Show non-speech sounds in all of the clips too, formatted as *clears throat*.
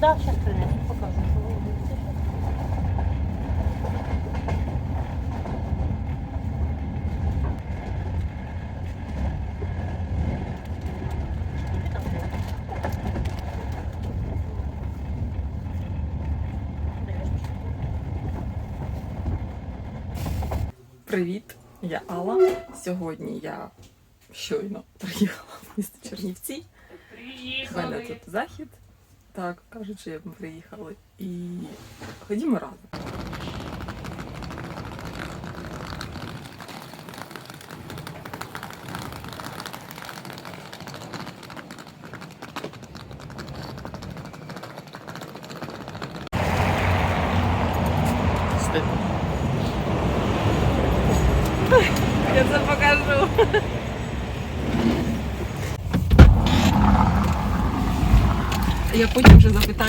Да, сейчас принесу, покажу. що ви. Привіт, я Алла. Сьогодні я щойно приїхала в місто Чернівці. У мене тут захід. Так, кажуть, що ми приїхали. І ходімо разом.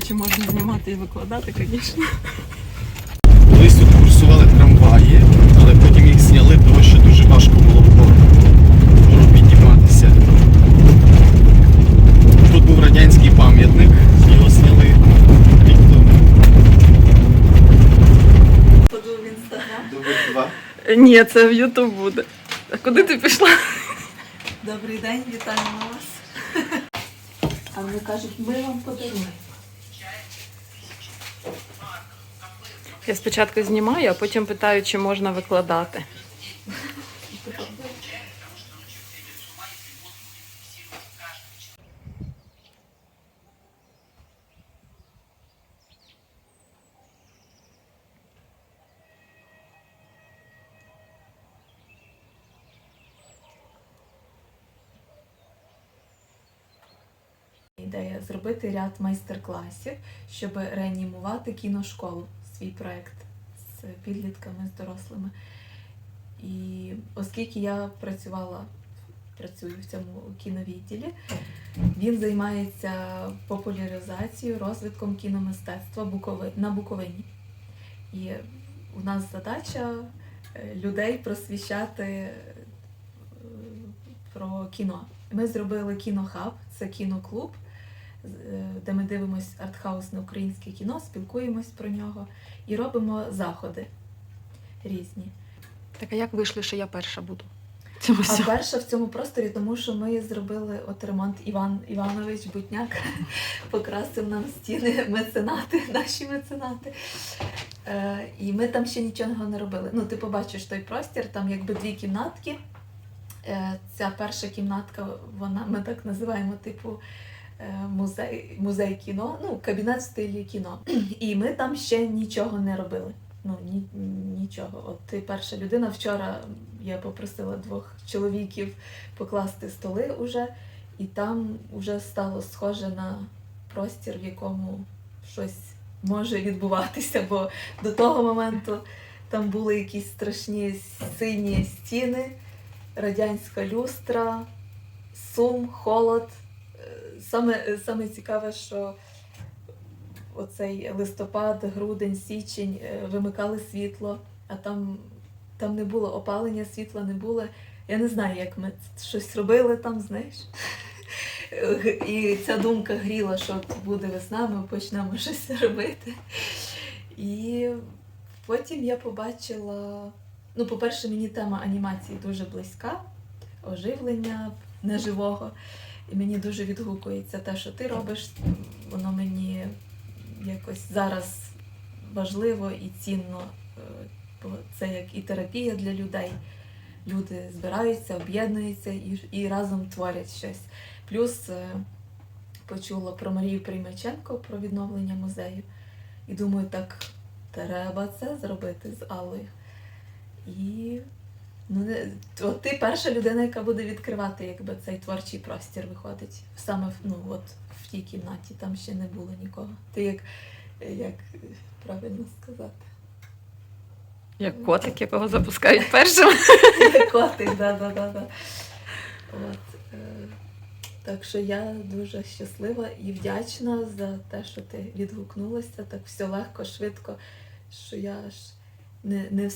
Вже можна знімати і викладати, звісно. Колись тут курсували трамваї, але потім їх зняли, тому що дуже важко було вгору підніматися. Тут був радянський пам'ятник, його зняли рік тому. Добре, два. Ні, це в Ютуб буде. А куди ти пішла? Добрий день, вітаємо вас. А вони кажуть, ми вам подаруємо. Я спочатку знімаю, а потім питаю, чи можна викладати. Ідея зробити ряд майстер-класів, щоб реанімувати кіношколу, свій проект з підлітками, з дорослими. І оскільки я працювала, працюю в цьому кіновідділі, він займається популяризацією, розвитком кіномистецтва на Буковині. І у нас задача е, людей просвіщати е, про кіно. Ми зробили кінохаб, це кіноклуб, де ми дивимось артхаусне українське кіно, спілкуємось про нього і робимо заходи різні. Так а як вийшло, що я перша буду? Цьому А всьому? перша в цьому просторі, тому що ми зробили от ремонт Іван Іванович Бутняк *laughs* покрасив нам стіни меценати, *laughs* наші меценати. Е, і ми там ще нічого не робили. Ну, ти побачиш той простір, там якби дві кімнатки. Е, ця перша кімнатка, вона ми так називаємо, типу. Е, Музей, музей кіно, ну, кабінет в стилі кіно. І ми там ще нічого не робили. Ну, ні, нічого. От ти перша людина. Вчора я попросила двох чоловіків покласти столи уже, і там вже стало схоже на простір, в якому щось може відбуватися, бо до того моменту там були якісь страшні сині стіни, радянська люстра, сум, холод. Саме, саме цікаве, що оцей листопад, грудень, січень е, вимикали світло, а там, там не було опалення, світла не було. Я не знаю, як ми щось робили там, знаєш. І ця думка гріла, що буде весна, ми почнемо щось робити. І потім я побачила. Ну, по-перше, мені тема анімації дуже близька, оживлення неживого. І мені дуже відгукується те, що ти робиш. Воно мені якось зараз важливо і цінно. е, бо Це як і терапія для людей. Люди збираються, об'єднуються і, і разом творять щось. Плюс е, почула про Марію Приймаченко, про відновлення музею. І думаю, так треба це зробити з Аллою. І ну, не, от ти перша людина, яка буде відкривати якби, цей творчий простір виходить. Саме ну, от, в тій кімнаті, там ще не було нікого. Ти як, як правильно сказати? Як котик, якого запускають першим. *laughs* Котик, да, да, да, да. От, е, так що я дуже щаслива і вдячна за те, що ти відгукнулася. Так все легко, швидко, що я ж не, не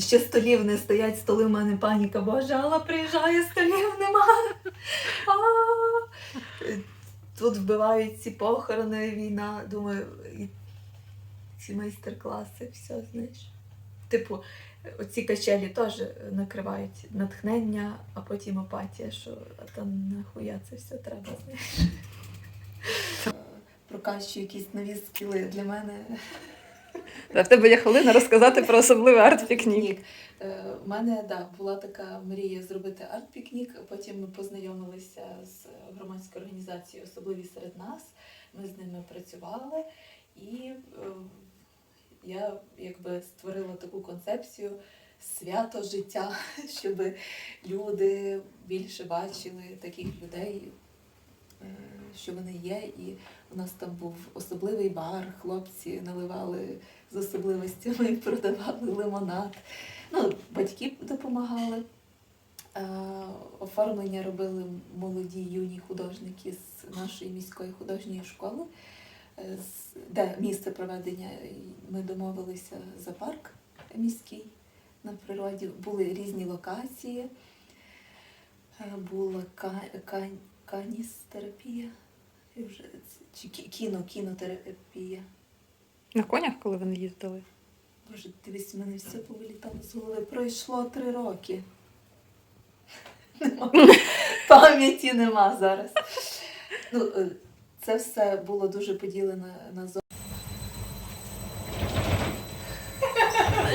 ще столів не стоять, столи в мене паніка, боже, Алла приїжджає, столів нема. Тут вбивають ці похорони, війна. Думаю, і ці майстер-класи, все, знаєш. Типу, оці качелі теж накривають натхнення, а потім апатія, що там нахуя це все треба, знаєш. Прокачую якісь нові скіли для мене. В тебе є хвилина розказати про особливий арт-пікнік. Е, У мене да, була така мрія зробити арт-пікнік. Потім ми познайомилися з громадською організацією Особливі серед нас. Ми з ними працювали, і е, я якби створила таку концепцію свято життя, *laughs* щоб люди більше бачили таких людей, е, що вони є. І у нас там був особливий бар, хлопці наливали з особливостями, *laughs* продавали лимонад. Ну, батьки допомагали. Е, Оформлення робили молоді юні художники з нашої міської художньої школи, е, де місце проведення ми домовилися за парк міський на природі. Були різні локації. Е, Була ка- ка- каністерапія, і вже чи кіно, кінотерапія. На конях, коли вони їздили? Боже, дивись, в мене все повилітало з голови. Пройшло три роки. *laughs* Нема. *laughs* Пам'яті нема зараз. Ну, е, це все було дуже поділено на зони.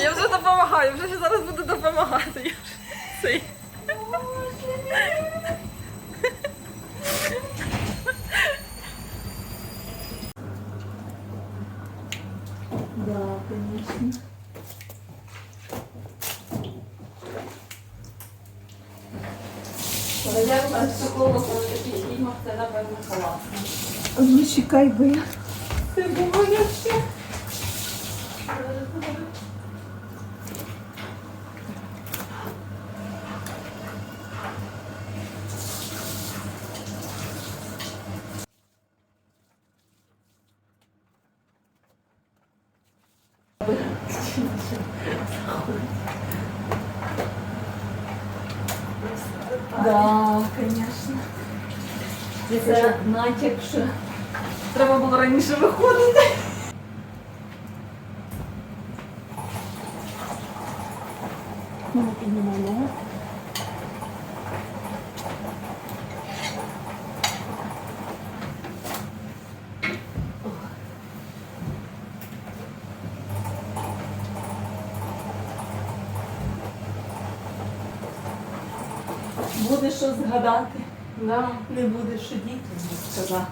Я вже допомагаю, вже зараз буду допомагати. Я вже цей. Да, звісно. Я такого коли фільмах це напевно класно. Ну, чекай, бо я. Це було ще. Да, звісно. Це натяк, що Треба було раніше виходити. буде що згадати. Да. Не будеш що діти сказати.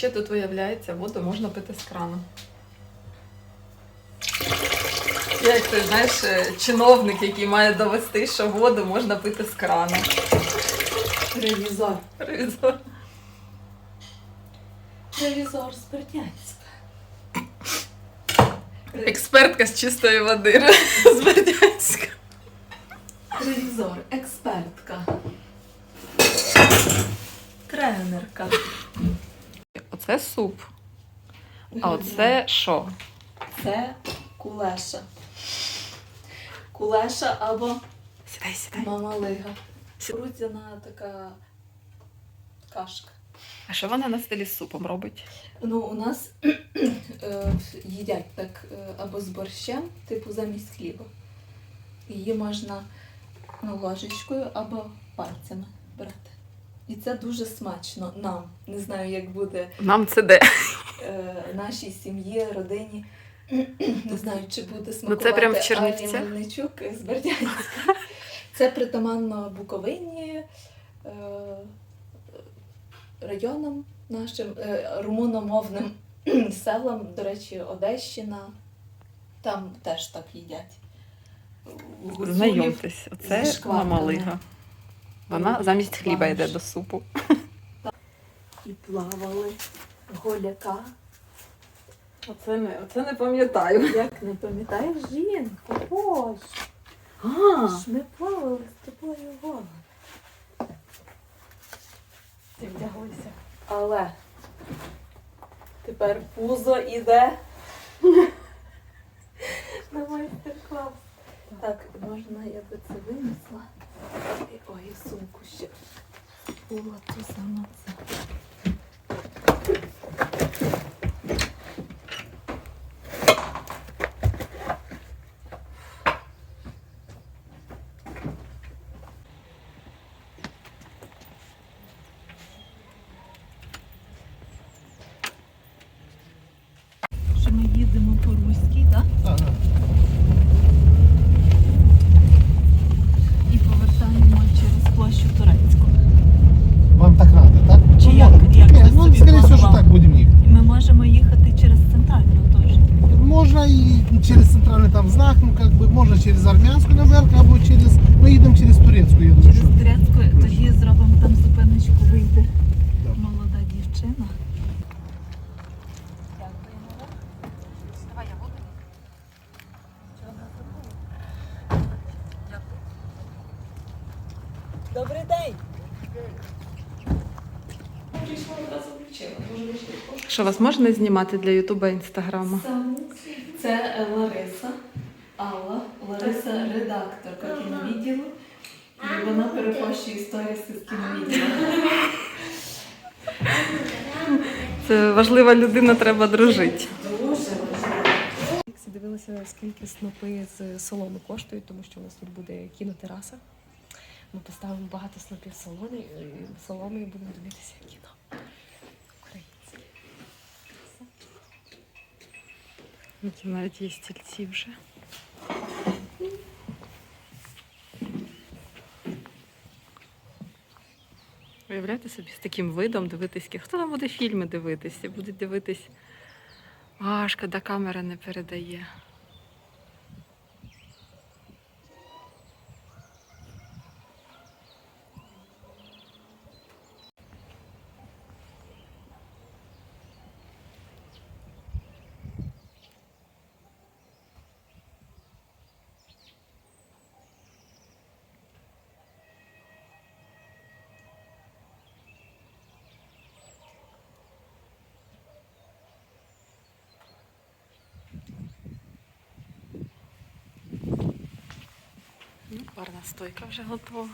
Ще тут виявляється, воду можна пити з крану. Як ти знаєш, е, чиновник, який має довести, що воду можна пити з крану. Ревізор. Ревізор. Ревізор з Бердянська. Експертка з чистої води з Бердянська. Ревізор, експертка. Тренерка. Оце суп. А оце що? Це кулеша. Кулеша або Сідай, сідай. мамалига. Грудяна така кашка. А що вона на столі з супом робить? Ну, у нас *clears throat* е, їдять так е, або з борщем, типу замість хліба. Її можна ну, ложечкою або пальцями брати. І це дуже смачно нам. Не знаю, як буде Нам це де? е, нашій сім'ї, родині. Не знаю, чи буде Ну, це смакувати прям в Алі Мельничук з Бердянська. Це притаманно Буковині, е, районам нашим, е, румуномовним селам, до речі, Одещина. Там теж так їдять. Знайомтесь, оце зі шкварками. Вона замість хліба йде до супу. І плавали голяка. Оце не, оце не пам'ятаю. Як не пам'ятаєш жінку? Боже, А, ж ми плавали з тобою гола. Ти вдягайся. Але тепер пузо іде *laughs* на майстер-клас. Так, можна я би це винесла. І- Ой, і сумку ще була ту сама це. Що ми їдемо по Руській, так? І повертаємо через площу Турецьку. Вам так надо, так? Чи Ну, як- ладно. як Ні, ви ну, собі скорее всего, що планували? так будемо їхати. І ми можемо їхати через центральну теж. Можна і через центральний там знак, ну как би, можна через армянську наверх, або через. Ми їдемо через турецьку, я думаю, Через що. Турецьку тоді зробимо там зупиночку, вийде Так. Дівчина. Добрий день! що вас можна знімати для Ютуба і Інстаграма? Це Лариса. Алла. Лариса редакторка кіновідділу. І вона перепощує історії з кіновідділу. Це важлива людина, треба дружити. Всі дивилися, скільки снопи з соломи коштують, тому що у нас тут буде кінотераса. Ми поставимо багато снопів солони, і соломи і будемо дивитися кіно. Українське. Ну, Це навіть є стільці вже. Уявляєте собі з таким видом дивитись, хто там буде фільми дивитися? Будуть дивитись. важко, коли камера не передає. Ну, Барна стойка вже готова.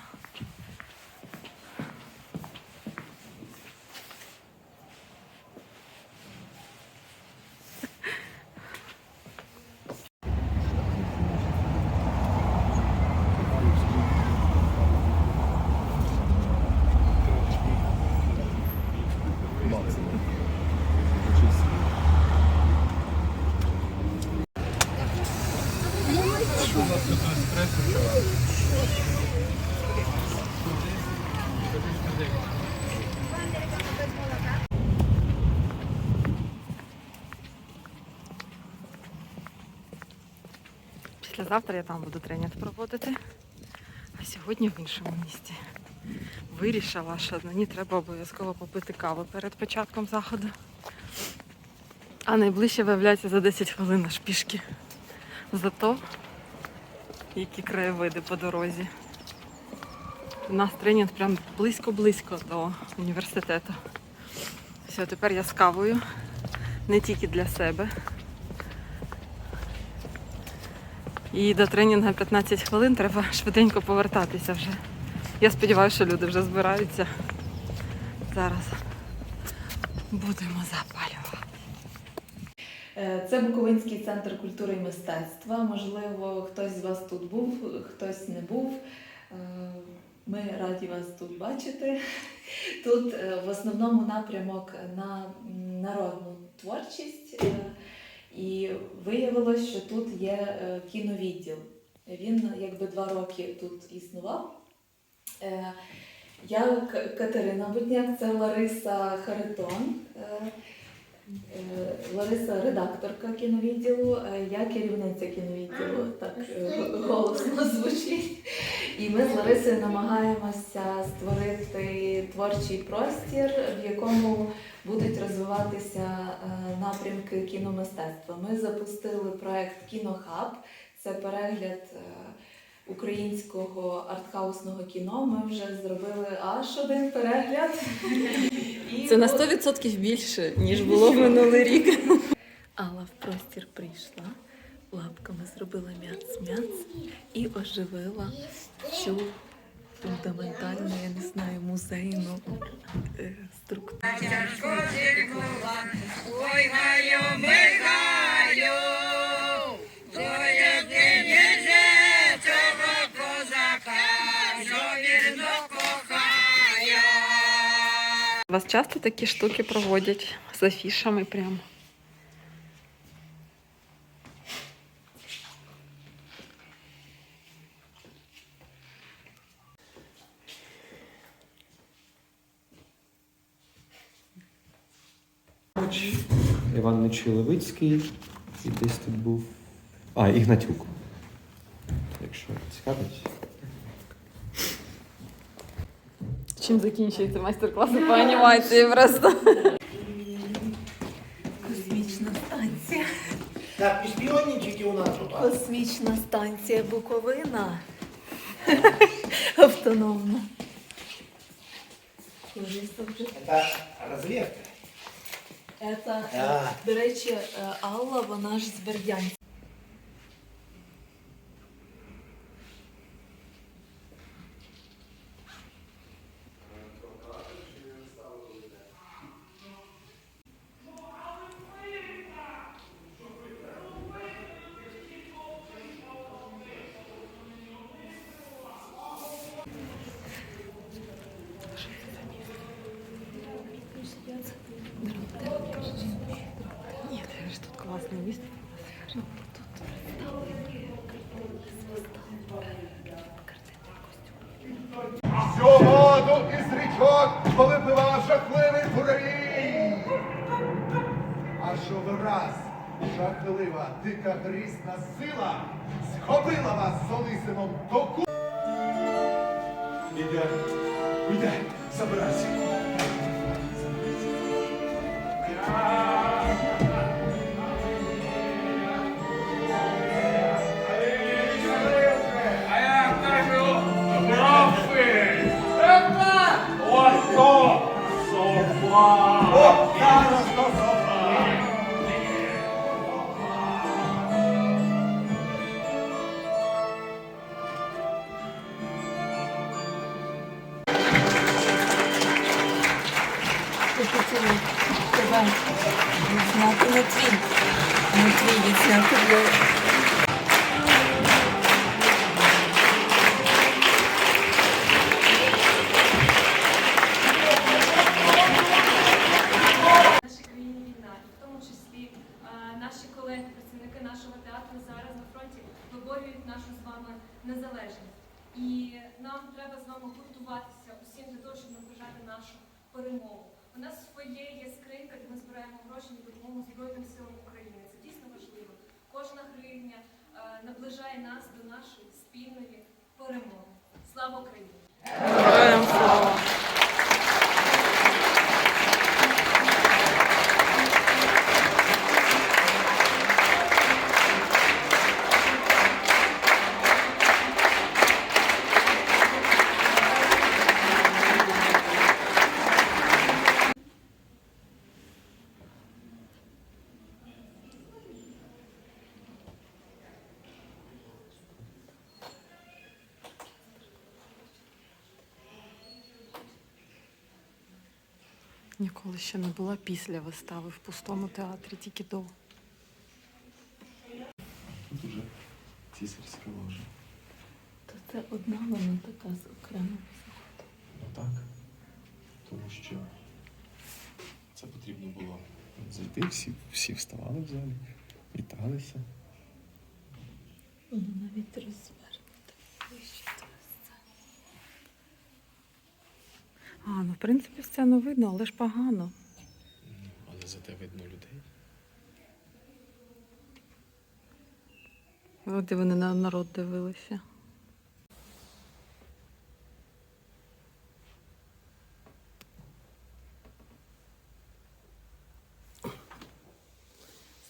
Післязавтра я там буду тренінг проводити, а сьогодні в іншому місті. Вирішила, що мені треба обов'язково попити каву перед початком заходу. А найближче виявляється за 10 хвилин аж пішки. Зато які краєвиди по дорозі. У нас тренінг прям близько-близько до університету. Все, тепер я з кавою, не тільки для себе. І до тренінгу 15 хвилин треба швиденько повертатися вже. Я сподіваюся, що люди вже збираються. Зараз будемо запалювати. Е, Це Буковинський центр культури і мистецтва. Можливо, хтось з вас тут був, хтось не був. Е, Ми раді вас тут бачити. Тут е, в основному напрямок на народну творчість. І виявилось, що тут є е, кіновідділ. Він якби два роки тут існував. Е, Я Катерина Будняк, це Лариса Харитон. Е, Лариса редакторка кіновідділу, я керівниця кіновідділу, так голосно звучить. І ми з Ларисою намагаємося створити творчий простір, в якому будуть розвиватися е, напрямки кіномистецтва. Ми запустили проект Кінохаб. Це перегляд е, українського артхаусного кіно. Ми вже зробили аж один перегляд. *laughs* І Це на от- 100% більше, ніж було минулий рік. Алла в простір прийшла, лапками зробила м'яц-м'яц і оживила цю фундаментальну, я не знаю, музейну структуру. Вас часто такі штуки проводять з афішами прямо? Іван Нечуй-Левицький і десь тут був. А, Ігнатюк. Якщо цікавить. Чим закінчується майстер-класи по анімації просто? Космічна станція. Так, беспилотнички у нас тут. Космічна станція Буковина. Автономна. Это разведка. Это, А. до речі, е, Алла, вона ж з Бердянська. Дика грізна сила схопила вас з Олисином до наші колеги, працівники нашого театру зараз на фронті виборюють нашу з вами незалежність. І нам треба з вами гуртуватися усім для того, щоб наближати нашу перемогу. У нас своє є скринька, де ми збираємо гроші на допомогу Збройним силам України. Це дійсно важливо. Кожна гривня е, наближає нас до нашої спільної перемоги. Слава Україні! Слава! Ніколи ще не була після вистави в пустому театрі, тільки до. Тут уже цісарська ложа. То це одна вона така з окремо. Ну так. Тому що це потрібно було зайти, всі, всі вставали в залі, віталися. Вона навіть розве. В принципі, сцену видно, але ж погано. Але зате видно людей. От і вони на народ дивилися.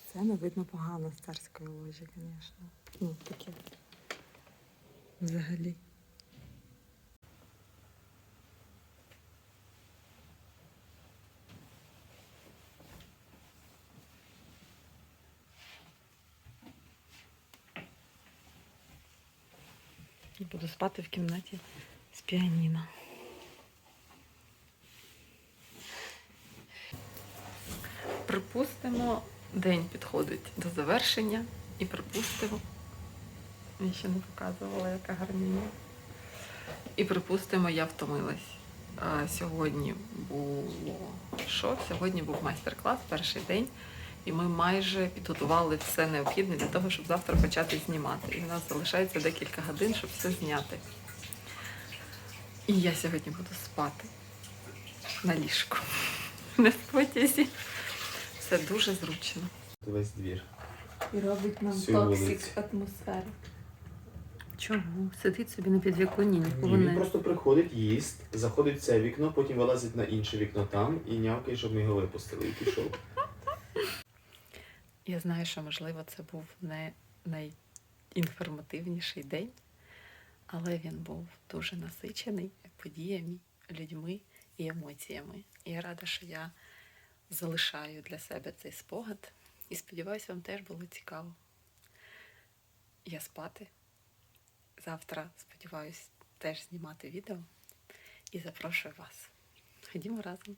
Сцену видно погано з царської ложі, звісно. Ну, таке. Взагалі. Буду спати в кімнаті з піаніно. Припустимо, день підходить до завершення і припустимо. Я ще не показувала, яка гарніння. І припустимо, я втомилась. Сьогодні було що? Сьогодні був майстер-клас, перший день, і ми майже підготували все необхідне для того, щоб завтра почати знімати. І в нас залишається декілька годин, щоб все зняти. І я сьогодні буду спати на ліжку, *laughs* не в потязі. Це дуже зручно. Весь двір. І робить нам Всю токсик вулицю. атмосфери. Чому? Сидить собі на підвіконні, нікого Ні, він не. просто приходить, їсть, заходить в це вікно, потім вилазить на інше вікно там і нявкає, щоб ми його випустили, і пішов. Я знаю, що можливо це був не найінформативніший день, але він був дуже насичений подіями, людьми і емоціями. І я рада, що я залишаю для себе цей спогад. І сподіваюся, вам теж було цікаво. Я спати. Завтра, сподіваюсь, теж знімати відео і запрошую вас. Ходімо разом.